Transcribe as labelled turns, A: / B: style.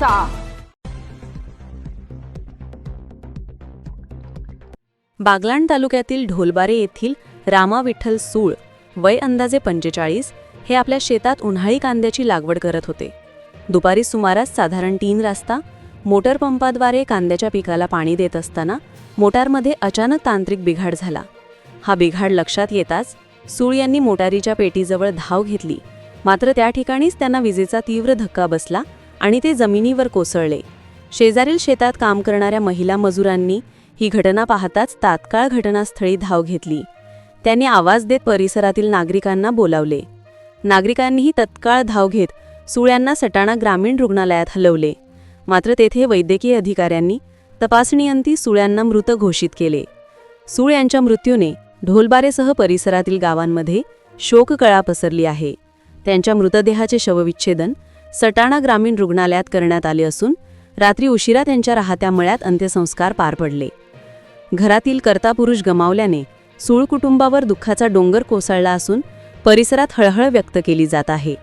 A: करायचा
B: बागलाण तालुक्यातील ढोलबारे येथील रामा विठ्ठल सूळ वय अंदाजे पंचेचाळीस हे आपल्या शेतात उन्हाळी कांद्याची लागवड करत होते. दुपारी सुमारास साधारण तीन रास्ता मोटर पंपाद्वारे कांद्याच्या पिकाला पाणी देत असताना मोटारमध्ये अचानक तांत्रिक बिघाड झाला. हा बिघाड लक्षात येताच सूळ यांनी मोटारीच्या पेटीजवळ धाव घेतली. मात्र त्या ठिकाणीच त्यांना विजेचा तीव्र धक्का बसला आणि ते जमिनीवर कोसळले. शेजारील शेतात काम करणाऱ्या महिला मजुरांनी ही घटना पाहताच तात्काळ घटनास्थळी धाव घेतली. त्यांनी आवाज देत परिसरातील नागरिकांना बोलावले. नागरिकांनीही तत्काळ धाव घेत सुळ्यांना सटाणा ग्रामीण रुग्णालयात हलवले. मात्र तेथे वैद्यकीय अधिकाऱ्यांनी तपासणीअंती सुळ्यांना मृत घोषित केले. सुळ यांच्या मृत्यूने ढोलबारेसह परिसरातील गावांमध्ये शोककळा पसरली आहे. त्यांच्या मृतदेहाचे शवविच्छेदन सटाणा ग्रामीण रुग्णालयात करण्यात आले असून रात्री उशिरा त्यांच्या राहत्या मळ्यात अंत्यसंस्कार पार पडले. घरातील कर्ता पुरुष गमावल्याने सूळ कुटुंबावर दुःखाचा डोंगर कोसळला असून परिसरात हळहळ व्यक्त केली जात आहे.